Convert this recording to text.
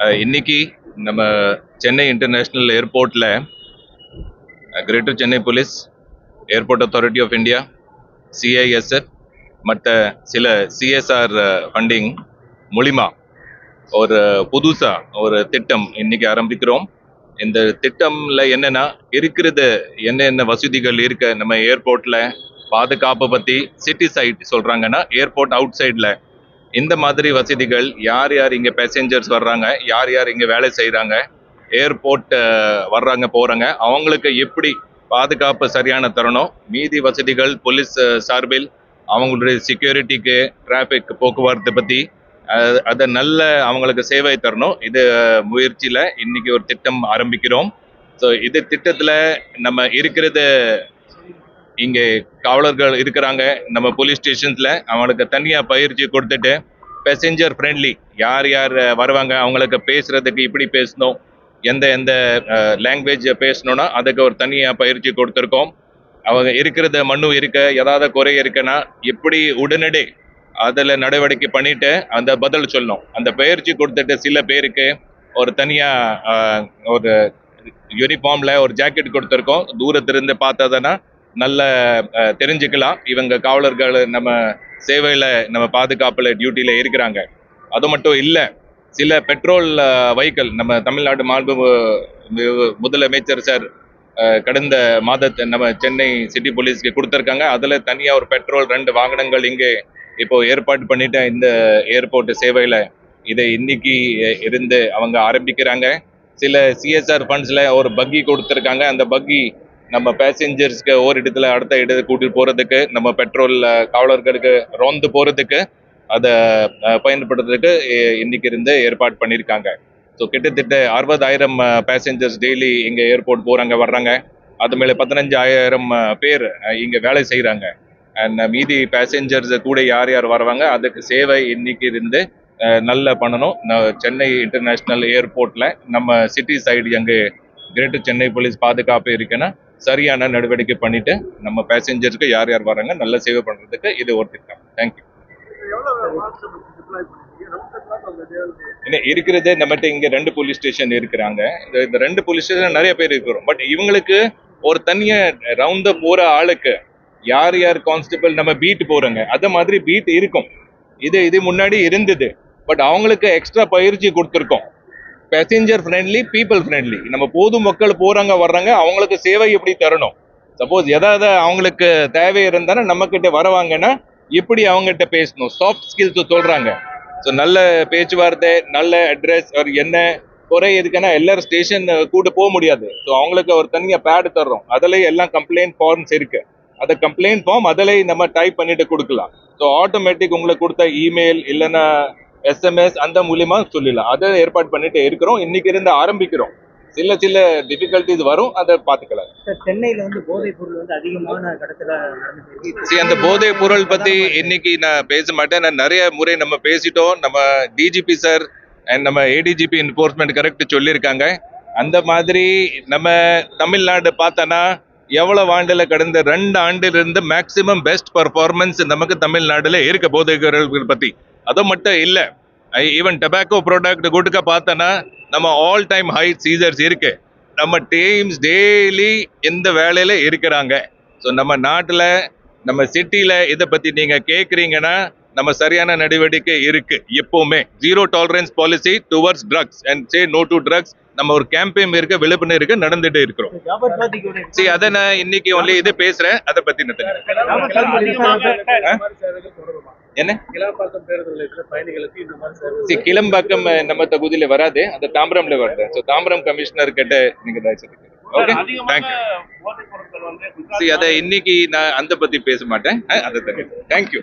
இன்னைக்கு நம்ம சென்னை இன்டர்நேஷ்னல் ஏர்போர்ட்டில் greater Chennai police airport authority of India CISF மற்ற சில சிஎஸ்ஆர் ஃபண்டிங் மூலிமா ஒரு புதுசாக ஒரு திட்டம் இன்னைக்கு ஆரம்பிக்கிறோம். இந்த திட்டம்ல என்னன்னா இருக்கிறது என்னென்ன வசதிகள் இருக்க நம்ம ஏர்போர்ட்ல பாதுகாப்பை பத்தி சிட்டி சைட் சொல்றாங்கன்னா ஏர்போர்ட் அவுட் சைட்ல இந்த மாதிரி வசதிகள் யார் யார் இங்கே பேசஞ்சர்ஸ் வர்றாங்க யார் யார் இங்கே வேலை செய்கிறாங்க ஏர்போர்ட் வர்றாங்க போகிறாங்க அவங்களுக்கு எப்படி பாதுகாப்பு சரியான தரணும் மீதி வசதிகள் போலீஸ் சார்பில் அவங்களுடைய செக்யூரிட்டிக்கு டிராஃபிக் போக்குவரத்தை பற்றி அதை நல்ல அவங்களுக்கு சேவை தரணும். இது முயற்சியில் இன்றைக்கி ஒரு திட்டம் ஆரம்பிக்கிறோம். ஸோ இது திட்டத்தில் நம்ம இருக்கிறது இங்கே காவலர்கள் இருக்கிறாங்க. நம்ம போலீஸ் ஸ்டேஷன்ஸில் அவங்களுக்கு தனியாக பயிற்சி கொடுத்துட்டு பேசஞ்சர் ஃப்ரெண்ட்லி யார் யார் வருவாங்க அவங்களுக்கு பேசுகிறதுக்கு இப்படி பேசணும் எந்த எந்த லாங்குவேஜ் பேசணும்னா அதுக்கு ஒரு தனியாக பயிற்சி கொடுத்துருக்கோம். அவங்க இருக்கிறத மண்ணு இருக்க ஏதாவது குறை இருக்குன்னா எப்படி உடனடி அதில் நடவடிக்கை பண்ணிட்டு அந்த பதில் சொல்லணும். அந்த பயிற்சி கொடுத்துட்டு சில பேருக்கு ஒரு தனியாக ஒரு யூனிஃபார்மில் ஒரு ஜாக்கெட் கொடுத்துருக்கோம். தூரத்திலிருந்து பார்த்ததுன்னா நல்ல தெரிஞ்சுக்கலாம். இவங்க காவலர்கள் நம்ம சேவையில் நம்ம பாதுகாப்பில் டியூட்டியில் இருக்கிறாங்க. அது மட்டும் இல்லை சில பெட்ரோல் வைக்கல் நம்ம தமிழ்நாடு மாண்பு முதலமைச்சர் சார் கடந்த மாதத்தை நம்ம சென்னை சிட்டி போலீஸ்க்கு கொடுத்துருக்காங்க. அதில் தனியாக ஒரு பெட்ரோல் ரெண்டு வாகனங்கள் இங்கே இப்போ ஏற்பாடு பண்ணிவிட்டேன் இந்த ஏர்போர்ட் சேவையில் இதை இன்னைக்கு இருந்து அவங்க ஆரம்பிக்கிறாங்க. சில சிஎஸ்ஆர் ஃபண்ட்ஸில் ஒரு பக்கி கொடுத்துருக்காங்க. அந்த பக்கி நம்ம பேசஞ்சர்ஸ்க்கு ஒரு இடத்துல அடுத்த இடத்துக்கு கூட்டிட்டு போறதுக்கு நம்ம பெட்ரோல் காவலர்களுக்கு ரோந்து போறதுக்கு அதை பயன்படுத்துறதுக்கு இன்னைக்கு இருந்து ஏற்பாடு பண்ணியிருக்காங்க ஸோ கிட்டத்தட்ட அறுபதாயிரம் பேசஞ்சர்ஸ் டெய்லி இங்கே ஏர்போர்ட் போகிறாங்க வர்றாங்க. அது மேலே பதினஞ்சாயிரம் பேர் இங்கே வேலை செய்கிறாங்க அண்ட் மீதி பேசஞ்சர்ஸ் கூட யார் யார் வருவாங்க அதுக்கு சேவை இன்னைக்கு இருந்து நல்லா பண்ணணும். சென்னை இன்டர்நேஷ்னல் ஏர்போர்ட்டில் நம்ம சிட்டி சைடு எங்கே கிரேட்டர் சென்னை போலீஸ் பாதுகாப்பு இருக்குன்னா சரியான நடவடிக்கை பண்ணிட்டு நம்ம பேசஞ்சருக்கு யார் யார் வராங்க நல்ல சேவை பண்றதுக்கு இது ஒரு திட்டம். தேங்க்யூ இருக்கிறது நம்மகிட்ட இங்க ரெண்டு போலீஸ் ஸ்டேஷன் இருக்கிறாங்க. இந்த- ரெண்டு போலீஸ் ஸ்டேஷன் நிறைய பேர் இருக்கிறோம். பட் இவங்களுக்கு ஒரு தனியா ரவுண்ட போற ஆளுக்கு யார் யார் கான்ஸ்டபிள் நம்ம பீட் போறோங்க. அத மாதிரி பீட் இருக்கும். இது இது முன்னாடி இருந்தது. பட் அவங்களுக்கு எக்ஸ்ட்ரா பயிற்சி கொடுத்துருக்கோம். பேசஞ்சர் ஃப்ரெண்ட்லி பீப்புள் ஃப்ரெண்ட்லி நம்ம பொது மக்கள் போறாங்க வர்றாங்க அவங்களுக்கு சேவை எப்படி தரணும்? சப்போஸ் எதாவது அவங்களுக்கு தேவை இருந்தாலும் நம்ம கிட்ட வரவாங்கன்னா எப்படி அவங்ககிட்ட பேசணும்? சாஃப்ட் ஸ்கில்ஸ் சொல்றாங்க. ஸோ நல்ல பேச்சுவார்த்தை நல்ல அட்ரஸ் ஒரு என்ன குறை இருக்குன்னா எல்லாரும் ஸ்டேஷன் கூட போக முடியாது. ஸோ அவங்களுக்கு ஒரு தனியாக பேடு தர்றோம். அதுல எல்லாம் கம்ப்ளைண்ட் ஃபார்ம்ஸ் இருக்கு. அந்த கம்ப்ளைண்ட் ஃபார்ம் அதில் நம்ம டைப் பண்ணிட்டு கொடுக்கலாம். ஸோ ஆட்டோமேட்டிக் உங்களுக்கு கொடுத்த இமெயில் இல்லைன்னா எஸ்எம்எஸ் அந்த மூலியமா சொல்லிடலாம். அதை ஏற்பாடு பண்ணிட்டு இருக்கிறோம். இன்னைக்கு இருந்து ஆரம்பிக்கிறோம். சில சில டிஃபிகல்ட்டிஸ் வரும். அதை பார்த்துக்கலாம். சென்னையில வந்து போதைப் பொருள் வந்து அதிகமான கடத்தல சரி அந்த போதைப் பொருள் பத்தி இன்னைக்கு நான் பேச மாட்டேன். நான் நிறைய முறை நம்ம பேசிட்டோம். நம்ம டிஜிபி சார் அண்ட் நம்ம ஏடிஜிபி என்ஃபோர்ஸ்மெண்ட் கரெக்ட் சொல்லியிருக்காங்க. அந்த மாதிரி நம்ம தமிழ்நாடு பார்த்தோன்னா எவ்வளவு ஆண்டுல கடந்த ரெண்டு ஆண்டுல இருந்து மேக்சிமம் பெஸ்ட் பர்ஃபார்மன்ஸ் நமக்கு தமிழ்நாடுல இருக்க போதைப் பொருட்கள் பத்தி. அது மட்டும் இல்ல. ஈவன் டொபாக்கோ ப்ராடக்ட் குட்க பார்த்தோன்னா நம்ம ஆல் டைம் ஹை சீசர்ஸ் இருக்கு. நம்ம டீம்ஸ் டெய்லி இந்த வேலையில இருக்கிறாங்க? ஸோ நம்ம நாட்டில் நம்ம சிட்டியில் இதை பற்றி நீங்கள் கேட்குறீங்கன்னா நம்ம சரியான நடவடிக்கை இருக்கு எப்பவுமே. Zero tolerance policy towards drugs and say no to drugs நம்ம ஒரு கேம்பெயின் இருக்க விழிப்புணர்வு நடந்துட்டு இருக்கிறோம். சரி அதை நான் இன்னைக்கு ஒன்லி இது பேசுறேன் அதை பத்தி என்ன? சரி கிளம்பாக்கம் நம்ம தொகுதியில வராது. அந்த தாம்பரம்ல வருது. ஸோ தாம்பரம் கமிஷனர் கிட்ட நீங்க தயவு ஓகே தேங்க்யூ அதை இன்னைக்கு நான் அந்த பத்தி பேச மாட்டேன். அதை தேங்க்யூ தேங்க்யூ